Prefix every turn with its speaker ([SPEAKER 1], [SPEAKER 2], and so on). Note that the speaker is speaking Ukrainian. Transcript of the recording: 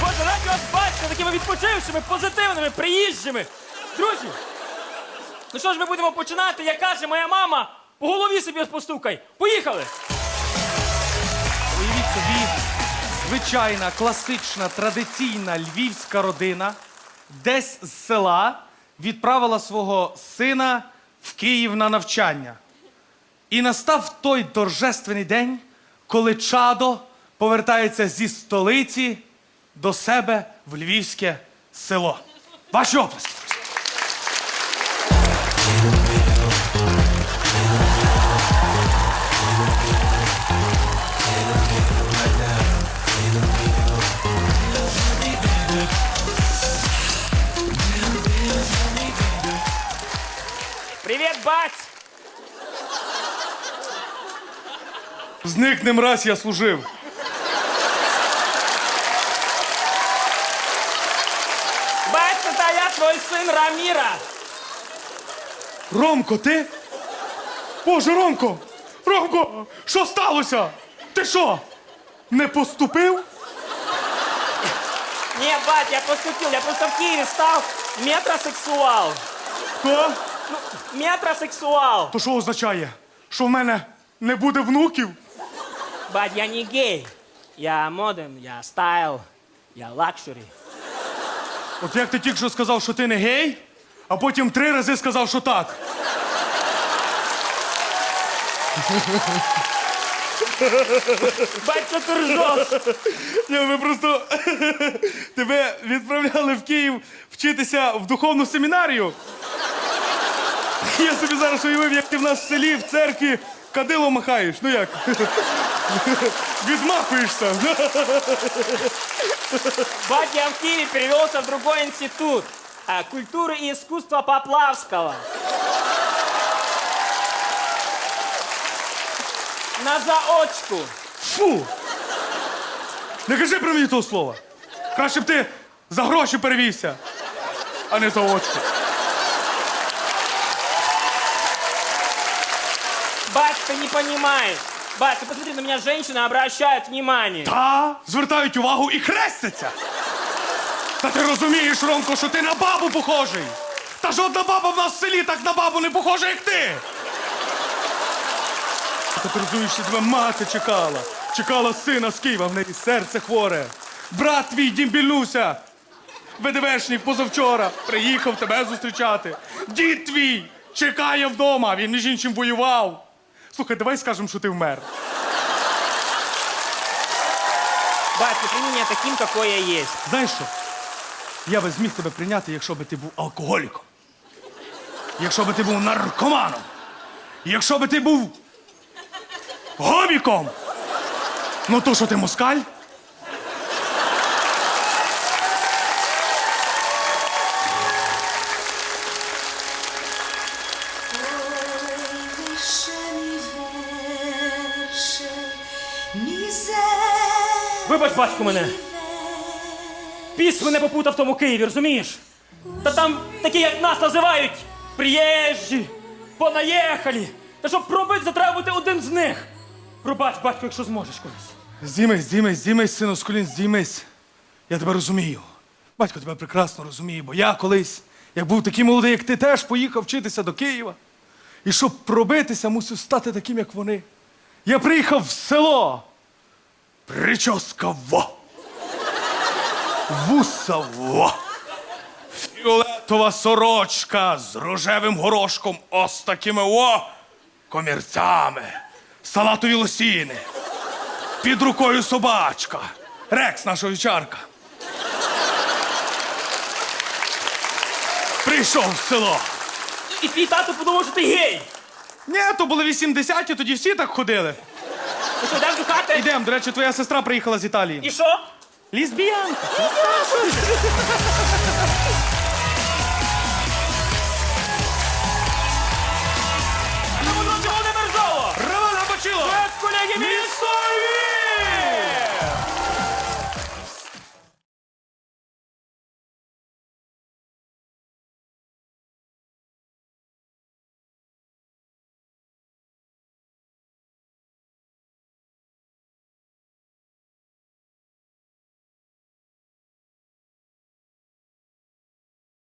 [SPEAKER 1] Боже, раді вас бачити такими відпочившими, позитивними, приїжджими. Друзі, ну що ж ми будемо починати, як каже моя мама, по голові собі постукай. Поїхали!
[SPEAKER 2] Уявіть собі, звичайна, класична, традиційна львівська родина десь з села відправила свого сина в Київ на навчання. І настав той торжественний день, коли чадо повертається зі столиці до себе в львівське село. Ваші оплески.
[SPEAKER 1] Привіт, бать!
[SPEAKER 2] Зникнем раз я служив.
[SPEAKER 1] Бать, це я син Раміра.
[SPEAKER 2] Ромко, ти? Боже, Ромко! Ромко! Що сталося? Ти що? Не поступив?
[SPEAKER 1] Ні, бать, я поступив, я просто в Києві став метросексуал.
[SPEAKER 2] Хто?
[SPEAKER 1] Метросексуал.
[SPEAKER 2] То що означає? Що в мене не буде внуків?
[SPEAKER 1] Бать, я не гей. Я моден, я стайл, я лакшері.
[SPEAKER 2] От як ти тільки що сказав, що ти не гей, а потім три рази сказав, що так.
[SPEAKER 1] Бать, що?
[SPEAKER 2] Ні, ми просто тебе відправляли в Київ вчитися в духовну семінарію. Я собі зараз уявив, як ти в нас в селі, в церкві кадило махаєш. Ну як? Відмахуєшся.
[SPEAKER 1] Бать, я в Киеве перевелся в другой институт. а, культуры и искусства Поплавского. На заочку.
[SPEAKER 2] Фу! Не кажи про мені того слова. Краще б ти за гроші перевівся, а не за очко.
[SPEAKER 1] Бать, ты не понимаешь. Бать, ты посмотри, на меня женщины обращают внимание.
[SPEAKER 2] Та звертають увагу і хрестяться. Та ти розумієш, Ромко, що ти на бабу похожий. Та жодна баба в нас в селі так на бабу не похожа, як ти. Та ти розумієш, що тебе мати чекала. Чекала сина з Києва, в неї серце хворе. Брат твій дімбільнуся. ВДВшник позавчора приїхав тебе зустрічати. Дід твій чекає вдома, він між іншим воював. Слухай, давай скажемо, що ти вмер.
[SPEAKER 1] Бать, ты меня таким, какой я есть.
[SPEAKER 2] Знаєш що? Я би зміг тебе прийняти, якщо би ти був алкоголіком. Якщо би ти був наркоманом. Якщо би ти був гоміком. Ну то, що ти москаль?
[SPEAKER 1] Вибач, батько, мене. Піс мене попутав в тому Києві, розумієш? Та там такі, як нас називають, приїжджі, понаїхалі. Та щоб пробити, то треба бути один з них. Пробач, батько, якщо зможеш колись.
[SPEAKER 2] Здіймись, здіймись, здіймись, сину з колін, здіймись. Я тебе розумію. Батько тебе прекрасно розуміє, бо я колись, як був такий молодий, як ти, теж поїхав вчитися до Києва. І щоб пробитися, мусив стати таким, як вони. Я приїхав в село. Прическа во. Вуса во. Фіолетова сорочка з рожевим горошком, ось такими о, комірцями, салатові лосіни. Під рукою собачка. Рекс, наша вівчарка. Прийшов в село.
[SPEAKER 1] І твій тато подумав, що ти гей.
[SPEAKER 2] Ні, то були 80-ті, тоді всі так ходили.
[SPEAKER 1] Ну що, йдемо до хати?
[SPEAKER 2] Ідем, до речі, твоя сестра приїхала з Італії.
[SPEAKER 1] І що?
[SPEAKER 2] Лісбіянка.